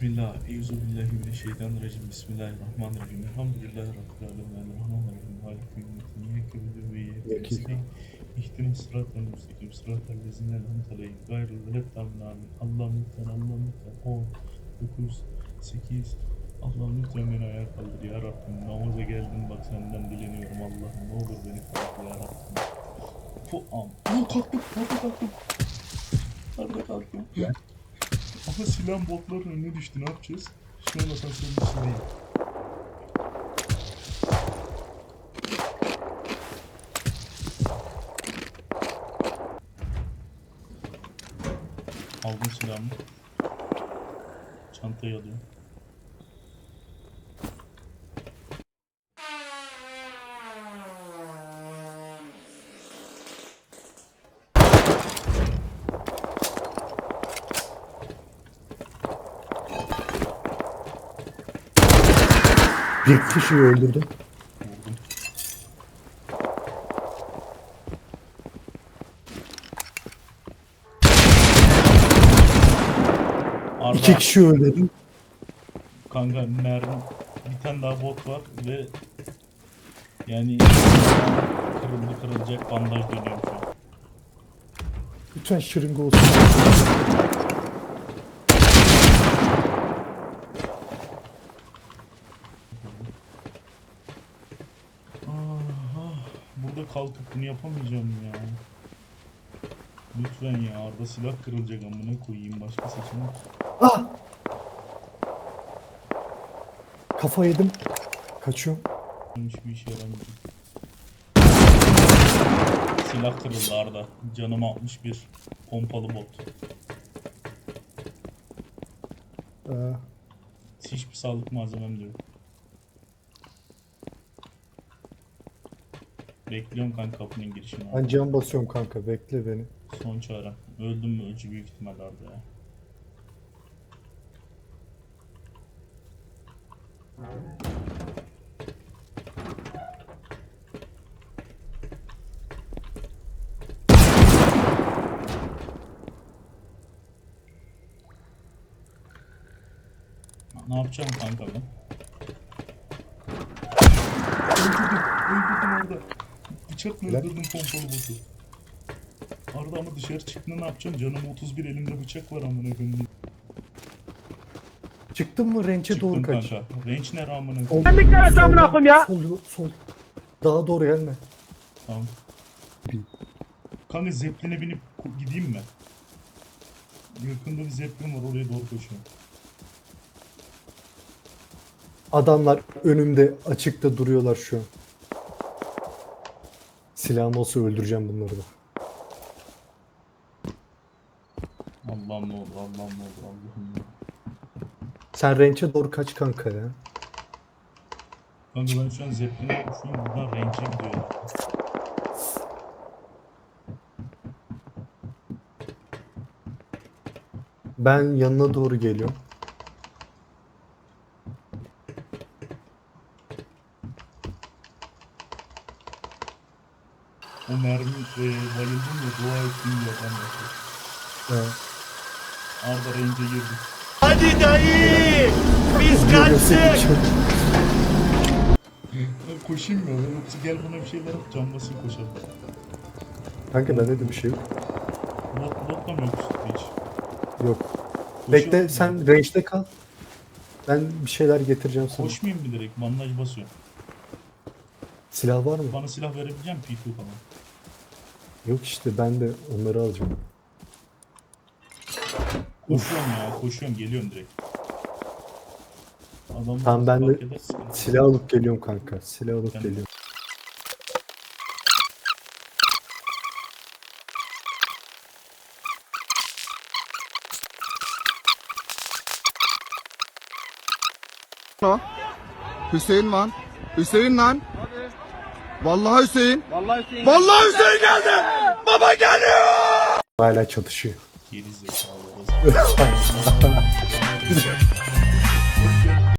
Bismillah, Euzubillahimineşşeytanirracim. Bismillahirrahmanirrahim. Elhamdülillahi Rabbil alemin. Rahmanirrahim. Yevmiddin. İyyake na'budu ve nestaîn. İhdina sıratal müstakim. Sıratal lezîne en'amte aleyhim. Gayril mağdûbi amin. Allah'ım lütfen, Allah'ım lütfen. 10, 9, 8. Allah'ım lütfen beni ayağa kaldır ya Rabbim. Namaza geldim bak senden dileniyorum Allah'ım. Ne olur beni kaldır ya Rabbim. Bu am. Aa, kalktım, kalktım, kalktım. Nerede kalktım? Ben- Ama silah botların önüne düştü ne yapacağız? Bak asansörün içindeyim. Aldım silahımı. Çantayı alıyorum. Bir kişiyi öldürdüm. Arda, İki kişi öldürdüm. kanka mermi bir tane daha bot var ve yani kırıldı kırılacak bandaj dönüyorum şu an. Lütfen şırınga olsun. Ah, burada kalkıp bunu yapamayacağım ya. Lütfen ya Arda silah kırılacak amına koyayım başka seçenek. Ah! Kafa yedim. Kaçıyorum. Hiçbir işe yaramayacak. Silah kırıldı Arda. Canım 61. Pompalı bot. Ee, Hiçbir sağlık malzemem de Bekliyorum kanka kapının girişini. ben can basıyorum kanka. Bekle beni. Son çare. Öldüm mü öcü büyük ihtimal Arda ya. Ne yapacağım kanka ben? Öldürdüm, öldürdüm Arda. Bıçakla Lan. öldürdüm pompalı botu. Arda ama dışarı çıktığında ne yapacağım? Canım 31 elimde bıçak var amına koyayım. Çıktın mı rençe doğru Çıktım kaç. kanka. Range ne amına koyayım? Ben bir kere amına koyayım ya. Sol, sol. Daha doğru gelme. Tamam. Bir- Kanka zepline binip ko- gideyim mi? Yakında bir zeplin var oraya doğru koşuyorum. Adamlar önümde açıkta duruyorlar şu an. Silahım olsa öldüreceğim bunları da. Allah'ım ne olur Allah'ım ne olur Allah'ım ne olur. Sen rençe doğru kaç kanka ya. Kanka ben şu an zepline koşuyorum buradan range'e gidiyorum. Ben yanına doğru geliyorum. O mermi e, bayıldım ya dua ettim ya ben de. Ee, Arda range'e girdim. Hadi dayı. Biz kaçtık. Ben koşayım mı? Yoksa gel bana bir şeyler at can basayım koşalım. Kanka bende de bir şey yok. Bot, botla mı yoksa hiç? Yok. Koşuyor Bekle musun? sen range'de kal. Ben bir şeyler getireceğim sana. Koşmayayım mı direkt? Bandaj basıyorum. Silah var mı? Bana silah verebileceğim P2 falan. Yok işte ben de onları alacağım. Koşuyorum ya, koşuyorum, geliyorum direkt. Adam Tamam, ben de fark. Silah alıp geliyorum kanka. Silah alıp Tamam. geliyorum. o? Hüseyin lan. Hüseyin lan. Vallahi Hüseyin. Vallahi Hüseyin. Vallahi Hüseyin geldi. Baba geliyor. Hala çatışıyor. Geri zekalı.